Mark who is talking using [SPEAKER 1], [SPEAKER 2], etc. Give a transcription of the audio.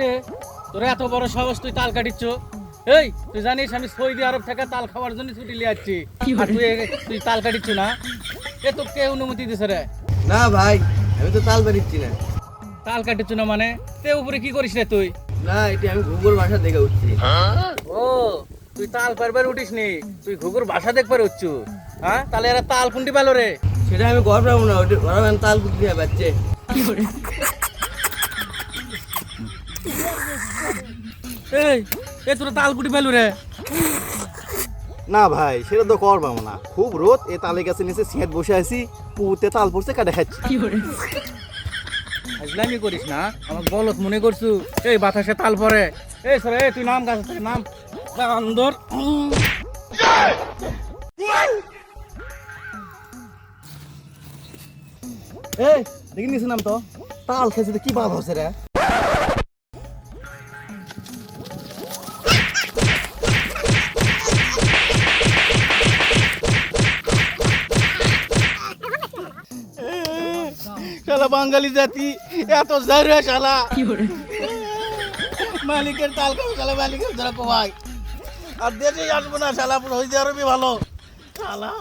[SPEAKER 1] রে তোর এত বড় সাহস তুই তাল কাটিচ্ছ। এই তুই জানিস আমি সৌদি আরব থেকে তাল খাওয়ার জন্য ছুটি লিয়ে যাচ্ছি আর তুই তুই তাল কাটিচ্ছ না। এ তো কে অনুমতি দিছে রে?
[SPEAKER 2] না ভাই আমি তো তাল বেরিচ্ছি না।
[SPEAKER 1] তাল কাটিচ্ছ না মানে? তে উপরে কি করিস রে তুই?
[SPEAKER 2] না এটি আমি গুগল ভাষা দেখে উঠছি।
[SPEAKER 1] ও তুই তাল পারবার উঠিস নি। তুই ঘুঘুর ভাষা দেখবার উঠছু। হ্যাঁ? তাহলে এরা তাল কুন্টি পেল রে।
[SPEAKER 2] সেটা আমি গড় পাবো না ওরা আমি তাল কুটি দিয়ে পাচ্ছে
[SPEAKER 1] এই এ তোরা তাল কুটি পেল রে।
[SPEAKER 3] না ভাই সেটা তো কর না। খুব রোদ এ তালে গাছে নিচে বসে আছি পুতে তাল পড়ছে কাটা খাচ্ছি।
[SPEAKER 1] আজলামি করিস না আমার বলত মনে করছু এই বাতাসে তাল পরে এই সরে এই তুই নাম গাছ নাম। বান্দর।
[SPEAKER 3] এই দেখি নিয়েছিলাম তো। তাল খেয়েছি কি বাদ হচ্ছে রে?
[SPEAKER 1] শালা বাঙালি জাতি এত জারে শালা মালিকের তাল খাবো শালা মালিকের ধরা কমাই আর দেশে আসবো না শালা হয়ে যাবে ভালো শালা